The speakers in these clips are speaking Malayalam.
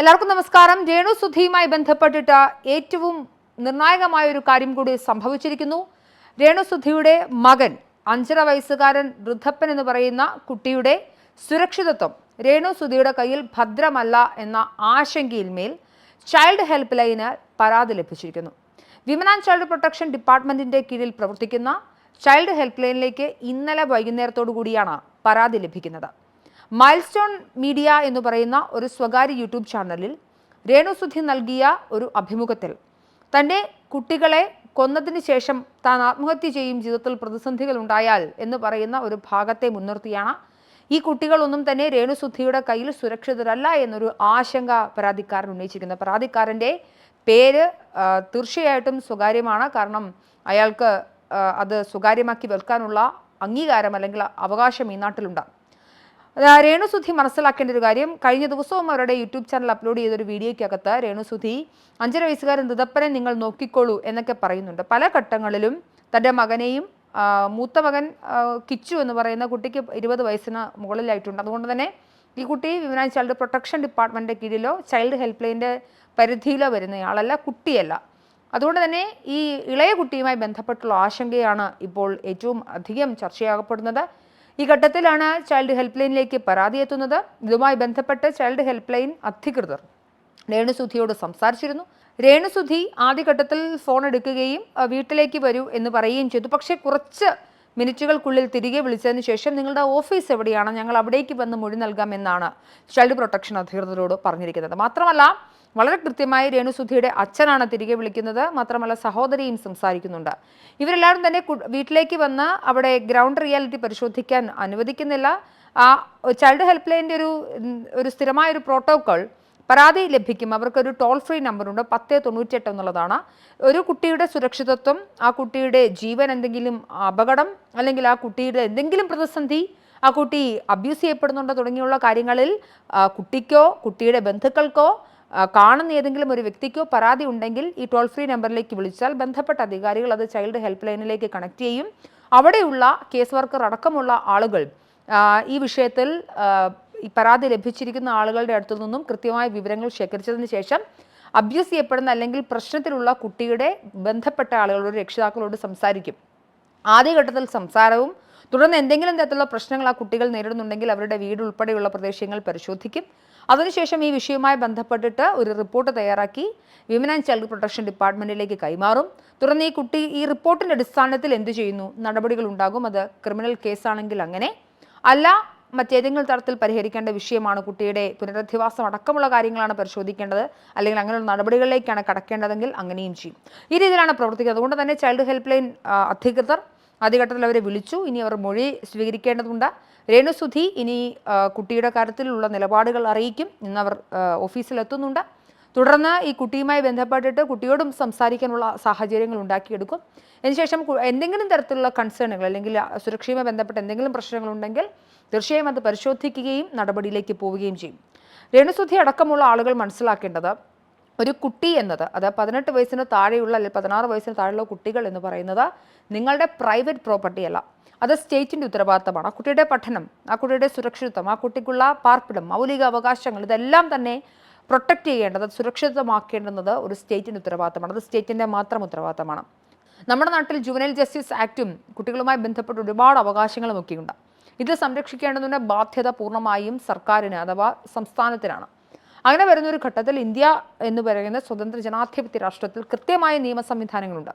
എല്ലാവർക്കും നമസ്കാരം. രേണു സുധിയുമായി ബന്ധപ്പെട്ടിട്ട് ഏറ്റവും നിർണായകമായ ഒരു കാര്യം കൂടി സംഭവിച്ചിരിക്കുന്നു. രേണു സുധിയുടെ മകൻ അഞ്ചര വയസ്സുകാരൻ വൃദ്ധപ്പൻ എന്ന് പറയുന്ന കുട്ടിയുടെ സുരക്ഷിതത്വം രേണു സുധിയുടെ കയ്യിൽ ഭദ്രമല്ല എന്ന ആശങ്കയിൽ മേൽ ചൈൽഡ് ഹെൽപ്പ് ലൈന് പരാതി ലഭിച്ചിരിക്കുന്നു. വിമൻ ആൻഡ് ചൈൽഡ് പ്രൊട്ടക്ഷൻ ഡിപ്പാർട്ട്മെന്റിന്റെ കീഴിൽ പ്രവർത്തിക്കുന്ന ചൈൽഡ് ഹെൽപ്പ് ലൈനിലേക്ക് ഇന്നലെ വൈകുന്നേരത്തോടു കൂടിയാണ് പരാതി ലഭിക്കുന്നത്. മൈൽസ്റ്റോൺ മീഡിയ എന്ന് പറയുന്ന ഒരു സ്വകാര്യ യൂട്യൂബ് ചാനലിൽ രേണുസുധി നൽകിയ ഒരു അഭിമുഖത്തിൽ തന്റെ കുട്ടികളെ കൊന്നതിന് ശേഷം താൻ ആത്മഹത്യ ചെയ്യും ജീവിതത്തിൽ പ്രതിസന്ധികൾ ഉണ്ടായാൽ എന്ന് പറയുന്ന ഒരു ഭാഗത്തെ മുൻനിർത്തിയാണ് ഈ കുട്ടികളൊന്നും തന്നെ രേണുസുദ്ധിയുടെ കയ്യിൽ സുരക്ഷിതരല്ല എന്നൊരു ആശങ്ക പരാതിക്കാരൻ ഉന്നയിച്ചിരിക്കുന്നത്. പരാതിക്കാരന്റെ പേര് തീർച്ചയായിട്ടും സ്വകാര്യമാണ്. കാരണം അയാൾക്ക് അത് സ്വകാര്യമാക്കി വെക്കാനുള്ള അംഗീകാരം അല്ലെങ്കിൽ അവകാശം ഈ നാട്ടിലുണ്ട്. അത് രേണുസുധി മനസ്സിലാക്കേണ്ട ഒരു കാര്യം. കഴിഞ്ഞ ദിവസവും അവരുടെ യൂട്യൂബ് ചാനൽ അപ്ലോഡ് ചെയ്തൊരു വീഡിയോയ്ക്കകത്ത് രേണുസുധി അഞ്ചര വയസ്സുകാരൻ ഋതപ്പനെ നിങ്ങൾ നോക്കിക്കോളൂ എന്നൊക്കെ പറയുന്നുണ്ട്. പല ഘട്ടങ്ങളിലും തന്റെ മകനെയും മൂത്ത മകൻ കിച്ചു എന്ന് പറയുന്ന കുട്ടിക്ക് ഇരുപത് വയസ്സിന് മുകളിലായിട്ടുണ്ട്. അതുകൊണ്ട് തന്നെ ഈ കുട്ടി വിമൻ ചൈൽഡ് പ്രൊട്ടക്ഷൻ ഡിപ്പാർട്ട്മെന്റിന്റെ കീഴിലോ ചൈൽഡ് ഹെൽപ്പ് ലൈന്റെ പരിധിയിലോ വരുന്നയാളല്ല കുട്ടിയല്ല. അതുകൊണ്ട് തന്നെ ഈ ഇളയ കുട്ടിയുമായി ബന്ധപ്പെട്ടുള്ള ആശങ്കയാണ് ഇപ്പോൾ ഏറ്റവും അധികം ചർച്ചയാകപ്പെടുന്നത്. ഈ ഘട്ടത്തിലാണ് ചൈൽഡ് ഹെൽപ്പ് ലൈനിലേക്ക് പരാതി എത്തുന്നത്. ഇതുമായി ബന്ധപ്പെട്ട് ചൈൽഡ് ഹെൽപ്പ് ലൈൻ അധികൃതർ രേണുസുധിയോട് സംസാരിച്ചിരുന്നു. രേണുസുധി ആദ്യഘട്ടത്തിൽ ഫോൺ എടുക്കുകയും വീട്ടിലേക്ക് വരൂ എന്ന് പറയുകയും ചെയ്തു. പക്ഷേ കുറച്ച് മിനിറ്റുകൾക്കുള്ളിൽ തിരികെ വിളിച്ചതിന് ശേഷം നിങ്ങളുടെ ഓഫീസ് എവിടെയാണ്? ഞങ്ങൾ അവിടേക്ക് വന്ന് മൊഴി നൽകാമെന്നാണ് ചൈൽഡ് പ്രൊട്ടക്ഷൻ അധികൃതരോട് പറഞ്ഞിരിക്കുന്നത്. മാത്രമല്ല വളരെ കൃത്യമായി രേണുസുധിയുടെ അച്ഛനാണ് തിരികെ വിളിക്കുന്നത്. മാത്രമല്ല സഹോദരിയും സംസാരിക്കുന്നുണ്ട്. ഇവരെല്ലാവരും തന്നെ വീട്ടിലേക്ക് വന്ന് അവിടെ ഗ്രൗണ്ട് റിയാലിറ്റി പരിശോധിക്കാൻ അനുവദിക്കുന്നില്ല. ആ ചൈൽഡ് ഹെൽപ്പ് ലൈനിന്റെ ഒരു ഒരു സ്ഥിരമായ ഒരു പ്രോട്ടോകോൾ പരാതി ലഭിക്കും. അവർക്കൊരു ടോൾ ഫ്രീ നമ്പറുണ്ട്. പത്ത് തൊണ്ണൂറ്റിയെട്ട് എന്നുള്ളതാണ്. ഒരു കുട്ടിയുടെ സുരക്ഷിതത്വം ആ കുട്ടിയുടെ ജീവൻ എന്തെങ്കിലും അപകടം അല്ലെങ്കിൽ ആ കുട്ടിയുടെ എന്തെങ്കിലും പ്രതിസന്ധി ആ കുട്ടി അബ്യൂസ് ചെയ്യപ്പെടുന്നുണ്ടോ തുടങ്ങിയുള്ള കാര്യങ്ങളിൽ കുട്ടിക്കോ കുട്ടിയുടെ ബന്ധുക്കൾക്കോ കാണുന്ന ഏതെങ്കിലും ഒരു വ്യക്തിക്കോ പരാതി ഉണ്ടെങ്കിൽ ഈ ടോൾ ഫ്രീ നമ്പറിലേക്ക് വിളിച്ചാൽ ബന്ധപ്പെട്ട അധികാരികൾ അത് ചൈൽഡ് ഹെൽപ്പ് ലൈനിലേക്ക് കണക്ട് ചെയ്യും. അവിടെയുള്ള കേസ് വർക്കർ അടക്കമുള്ള ആളുകൾ ഈ വിഷയത്തിൽ ഈ പരാതി ലഭിച്ചിരിക്കുന്ന ആളുകളുടെ അടുത്തു നിന്നും കൃത്യമായ വിവരങ്ങൾ ശേഖരിച്ചതിന് ശേഷം അബ്യൂസ് ചെയ്യപ്പെടുന്ന അല്ലെങ്കിൽ പ്രശ്നത്തിലുള്ള കുട്ടിയുടെ ബന്ധപ്പെട്ട ആളുകളോട് രക്ഷിതാക്കളോട് സംസാരിക്കും. ആദ്യഘട്ടത്തിൽ സംസാരവും തുടർന്ന് എന്തെങ്കിലും തരത്തിലുള്ള പ്രശ്നങ്ങൾ ആ കുട്ടികൾ നേരിടുന്നുണ്ടെങ്കിൽ അവരുടെ വീട് ഉൾപ്പെടെയുള്ള പ്രദേശങ്ങൾ പരിശോധിക്കും. അതിനുശേഷം ഈ വിഷയവുമായി ബന്ധപ്പെട്ടിട്ട് ഒരു റിപ്പോർട്ട് തയ്യാറാക്കി വിമൻ ആൻഡ് ചൈൽഡ് പ്രൊട്ടക്ഷൻ ഡിപ്പാർട്ട്മെന്റിലേക്ക് കൈമാറും. തുടർന്ന് ഈ കുട്ടി ഈ റിപ്പോർട്ടിന്റെ അടിസ്ഥാനത്തിൽ എന്ത് ചെയ്യുന്നു? നടപടികൾ ഉണ്ടാകും. അത് ക്രിമിനൽ കേസാണെങ്കിൽ അങ്ങനെ. അല്ല മറ്റേതെങ്കിലും തരത്തിൽ പരിഹരിക്കേണ്ട വിഷയമാണ് കുട്ടിയുടെ പുനരധിവാസം അടക്കമുള്ള കാര്യങ്ങളാണ് പരിശോധിക്കേണ്ടത്. അല്ലെങ്കിൽ അങ്ങനെയുള്ള നടപടികളിലേക്കാണ് കടക്കേണ്ടതെങ്കിൽ അങ്ങനെയും ചെയ്യും. ഈ രീതിയിലാണ് പ്രവർത്തിക്കുന്നത്. അതുകൊണ്ട് തന്നെ ചൈൽഡ് ഹെൽപ്പ് ലൈൻ അധികൃതർ ആദ്യഘട്ടത്തിൽ അവരെ വിളിച്ചു. ഇനി അവർ മൊഴി സ്വീകരിക്കേണ്ടതുണ്ട്. രേണുസുധി ഇനി കുട്ടിയുടെ കാര്യത്തിലുള്ള നിലപാടുകൾ അറിയിക്കും. ഇന്ന് അവർ ആ, ഓഫീസിലെത്തുന്നുണ്ട്. തുടർന്ന് ഈ കുട്ടിയുമായി ബന്ധപ്പെട്ടിട്ട് കുട്ടിയോടും സംസാരിക്കാനുള്ള സാഹചര്യങ്ങൾ ഉണ്ടാക്കിയെടുക്കും. അതിനുശേഷം എന്തെങ്കിലും തരത്തിലുള്ള കൺസേണുകൾ അല്ലെങ്കിൽ സുരക്ഷയുമായി ബന്ധപ്പെട്ട എന്തെങ്കിലും പ്രശ്നങ്ങളുണ്ടെങ്കിൽ തീർച്ചയായും അത് പരിശോധിക്കുകയും നടപടിയിലേക്ക് പോവുകയും ചെയ്യും. രേണുസുധി അടക്കമുള്ള ആളുകൾ മനസ്സിലാക്കേണ്ടത് ഒരു കുട്ടി എന്നത് അത് പതിനെട്ട് വയസ്സിന് താഴെയുള്ള അല്ലെങ്കിൽ പതിനാറ് വയസ്സിന് താഴെയുള്ള കുട്ടികൾ എന്ന് പറയുന്നത് നിങ്ങളുടെ പ്രൈവറ്റ് പ്രോപ്പർട്ടി അല്ല. അത് സ്റ്റേറ്റിന്റെ ഉത്തരവാദിത്തമാണ്. ആ കുട്ടിയുടെ പഠനം ആ കുട്ടിയുടെ സുരക്ഷിതത്വം ആ കുട്ടിക്കുള്ള പാർപ്പിടം മൗലിക അവകാശങ്ങൾ ഇതെല്ലാം തന്നെ പ്രൊട്ടക്റ്റ് ചെയ്യേണ്ടത് സുരക്ഷിതമാക്കേണ്ടുന്നത് ഒരു സ്റ്റേറ്റിന്റെ ഉത്തരവാദിത്തമാണ്. അത് സ്റ്റേറ്റിന്റെ മാത്രം ഉത്തരവാദിത്തമാണ്. നമ്മുടെ നാട്ടിൽ ജുവനൽ ജസ്റ്റിസ് ആക്റ്റും കുട്ടികളുമായി ബന്ധപ്പെട്ട് ഒരുപാട് അവകാശങ്ങളും ഒക്കെയുണ്ട്. ഇത് സംരക്ഷിക്കേണ്ടതിന്റെ ബാധ്യത പൂർണമായും സർക്കാരിന് അഥവാ സംസ്ഥാനത്തിനാണ്. അങ്ങനെ വരുന്ന ഒരു ഘട്ടത്തിൽ ഇന്ത്യ എന്ന് പറയുന്ന സ്വതന്ത്ര ജനാധിപത്യ രാഷ്ട്രത്തിൽ കൃത്യമായ നിയമ സംവിധാനങ്ങളുണ്ട്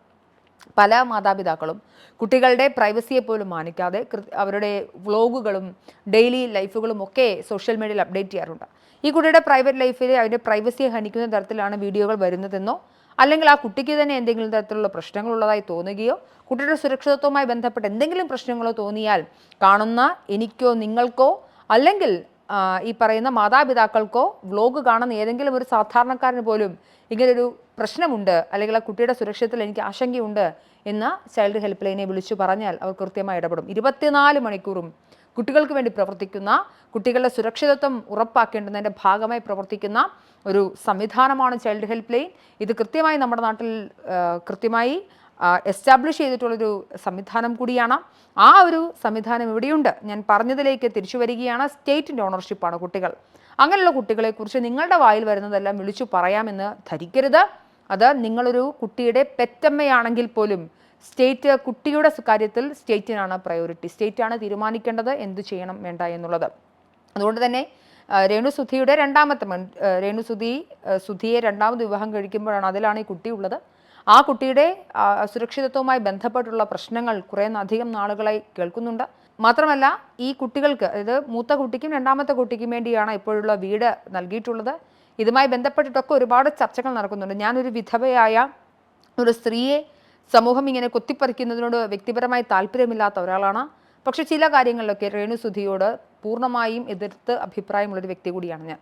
പല മാതാപിതാക്കളും കുട്ടികളുടെ പ്രൈവസിയെ പോലും മാനിക്കാതെ അവരുടെ വ്ളോഗുകളും ഡെയിലി ലൈഫുകളും ഒക്കെ സോഷ്യൽ മീഡിയയിൽ അപ്ഡേറ്റ് ചെയ്യാറുണ്ട്. ഈ കുട്ടിയുടെ പ്രൈവറ്റ് ലൈഫിൽ അവരുടെ പ്രൈവസിയെ ഹനിക്കുന്ന തരത്തിലാണ് വീഡിയോകൾ വരുന്നതെന്നോ അല്ലെങ്കിൽ ആ കുട്ടിക്ക് തന്നെ എന്തെങ്കിലും തരത്തിലുള്ള പ്രശ്നങ്ങൾ ഉള്ളതായി തോന്നുകയോ കുട്ടിയുടെ സുരക്ഷിതത്വവുമായി ബന്ധപ്പെട്ട് എന്തെങ്കിലും പ്രശ്നങ്ങളോ തോന്നിയാൽ കാണുന്ന എനിക്കോ നിങ്ങൾക്കോ അല്ലെങ്കിൽ ഈ പറയുന്ന മാതാപിതാക്കൾക്കോ വ്ലോഗ് കാണുന്ന ഏതെങ്കിലും ഒരു സാധാരണക്കാരന് പോലും ഇങ്ങനൊരു പ്രശ്നമുണ്ട് അല്ലെങ്കിൽ ആ കുട്ടിയുടെ സുരക്ഷിതത്തിൽ എനിക്ക് ആശങ്കയുണ്ട് എന്ന് ചൈൽഡ് ഹെൽപ്പ് ലൈനെ വിളിച്ചു പറഞ്ഞാൽ അവർ കൃത്യമായി ഇടപെടും. ഇരുപത്തിനാല് മണിക്കൂറും കുട്ടികൾക്ക് വേണ്ടി പ്രവർത്തിക്കുന്ന കുട്ടികളുടെ സുരക്ഷിതത്വം ഉറപ്പാക്കേണ്ടതിന്റെ ഭാഗമായി പ്രവർത്തിക്കുന്ന ഒരു സംവിധാനമാണ് ചൈൽഡ് ഹെൽപ്പ് ലൈൻ ഇത് കൃത്യമായി നമ്മുടെ നാട്ടിൽ കൃത്യമായി എസ്റ്റാബ്ലിഷ് ചെയ്തിട്ടുള്ളൊരു സംവിധാനം കൂടിയാണ്. ആ ഒരു സംവിധാനം ഇവിടെയുണ്ട്. ഞാൻ പറഞ്ഞതിലേക്ക് തിരിച്ചു വരികയാണ്. സ്റ്റേറ്റിന്റെ ഓണർഷിപ്പാണ് കുട്ടികൾ. അങ്ങനെയുള്ള കുട്ടികളെക്കുറിച്ച് നിങ്ങളുടെ വായിൽ വരുന്നതെല്ലാം വിളിച്ചു പറയാമെന്ന് ധരിക്കരുത്. അത് നിങ്ങളൊരു കുട്ടിയുടെ പെറ്റമ്മയാണെങ്കിൽ പോലും സ്റ്റേറ്റ് കുട്ടിയുടെ കാര്യത്തിൽ സ്റ്റേറ്റിനാണ് പ്രയോറിറ്റി സ്റ്റേറ്റാണ് തീരുമാനിക്കേണ്ടത്. എന്ത് ചെയ്യണം വേണ്ട എന്നുള്ളത്. അതുകൊണ്ട് തന്നെ ആ, രേണു സുധിയുടെ രണ്ടാമത്തെ മൺ രേണുസുധി രേണു സുധിയെ രണ്ടാമത് വിവാഹം കഴിക്കുമ്പോഴാണ് അതിലാണ് ഈ കുട്ടി ഉള്ളത്. ആ കുട്ടിയുടെ സുരക്ഷിതത്വവുമായി ബന്ധപ്പെട്ടുള്ള പ്രശ്നങ്ങൾ കുറേ അധികം നാളുകളായി കേൾക്കുന്നുണ്ട്. മാത്രമല്ല ഈ കുട്ടികൾക്ക് അതായത് മൂത്ത കുട്ടിക്കും രണ്ടാമത്തെ കുട്ടിക്കും വേണ്ടിയാണ് ഇപ്പോഴുള്ള വീട് നൽകിയിട്ടുള്ളത്. ഇതുമായി ബന്ധപ്പെട്ടിട്ടൊക്കെ ഒരുപാട് ചർച്ചകൾ നടക്കുന്നുണ്ട്. ഞാനൊരു വിധവയായ ഒരു സ്ത്രീയെ സമൂഹം ഇങ്ങനെ കൊത്തിപ്പറിക്കുന്നതിനോട് വ്യക്തിപരമായി താല്പര്യമില്ലാത്ത ഒരാളാണ്. പക്ഷെ ചില കാര്യങ്ങളിലൊക്കെ രേണു സുധിയോട് പൂർണമായും എതിർത്ത് അഭിപ്രായമുള്ളൊരു വ്യക്തി കൂടിയാണ് ഞാൻ.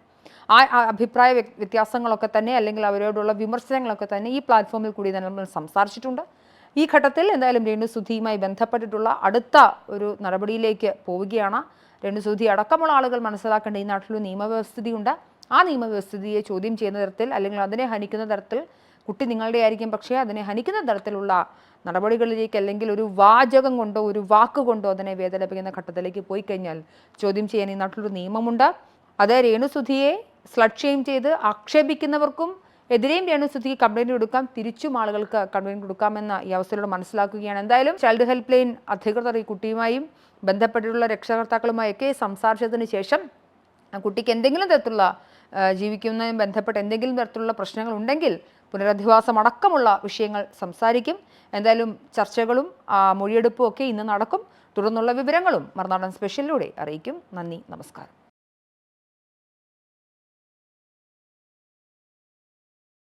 ആ അഭിപ്രായ വ്യ- വ്യത്യാസങ്ങളൊക്കെ തന്നെ അല്ലെങ്കിൽ അവരോടുള്ള വിമർശനങ്ങളൊക്കെ തന്നെ ഈ പ്ലാറ്റ്ഫോമിൽ കൂടി തന്നെ നമ്മൾ സംസാരിച്ചിട്ടുണ്ട്. ഈ ഘട്ടത്തിൽ എന്തായാലും രേണുസുധിയുമായി ബന്ധപ്പെട്ടിട്ടുള്ള അടുത്ത ഒരു നടപടിയിലേക്ക് പോവുകയാണ്. രേണു സുധി അടക്കമുള്ള ആളുകൾ മനസ്സിലാക്കേണ്ട ഈ നാട്ടിലൊരു നിയമവ്യവസ്ഥിതിയുണ്ട്. ആ നിയമവ്യവസ്ഥിതിയെ ചോദ്യം ചെയ്യുന്ന തരത്തിൽ അല്ലെങ്കിൽ അതിനെ ഹനിക്കുന്ന തരത്തിൽ കുട്ടി നിങ്ങളുടെ ആയിരിക്കും പക്ഷേ അതിനെ ഹനിക്കുന്ന തരത്തിലുള്ള നടപടികളിലേക്ക് അല്ലെങ്കിൽ ഒരു വാചകം കൊണ്ടോ ഒരു വാക്ക് കൊണ്ടോ അതിനെ വേദനിപ്പിക്കുന്ന ഘട്ടത്തിലേക്ക് പോയി കഴിഞ്ഞാൽ ചോദ്യം ചെയ്യാൻ ഈ നാട്ടിലൊരു നിയമമുണ്ട്. അത് രേണുസുധിയെ സ്ലഡ് ഷെയിം ചെയ്ത് ആക്ഷേപിക്കുന്നവർക്കും എതിരെയും രേണുസുധിക്ക് കംപ്ലൈന്റ് കൊടുക്കാം. തിരിച്ചും ആളുകൾക്ക് കംപ്ലൈന്റ് കൊടുക്കാമെന്ന ഈ അവസരത്തോട് മനസ്സിലാക്കുകയാണ്. എന്തായാലും ചൈൽഡ് ഹെൽപ്പ് ലൈൻ അധികൃതർ ഈ കുട്ടിയുമായും ബന്ധപ്പെട്ടിട്ടുള്ള രക്ഷകർത്താക്കളുമായൊക്കെ സംസാരിച്ചതിന് ശേഷം കുട്ടിക്ക് എന്തെങ്കിലും തരത്തിലുള്ള ജീവിക്കുന്നതിനും ബന്ധപ്പെട്ട് എന്തെങ്കിലും തരത്തിലുള്ള പ്രശ്നങ്ങൾ ഉണ്ടെങ്കിൽ പുനരധിവാസം അടക്കമുള്ള വിഷയങ്ങൾ സംസാരിക്കും. എന്തായാലും ചർച്ചകളും മൊഴിയെടുപ്പും ഒക്കെ ഇന്ന് നടക്കും. തുടർന്നുള്ള വിവരങ്ങളും മറുനാടൻ സ്പെഷ്യലിലൂടെ അറിയിക്കും. നന്ദി നമസ്കാരം.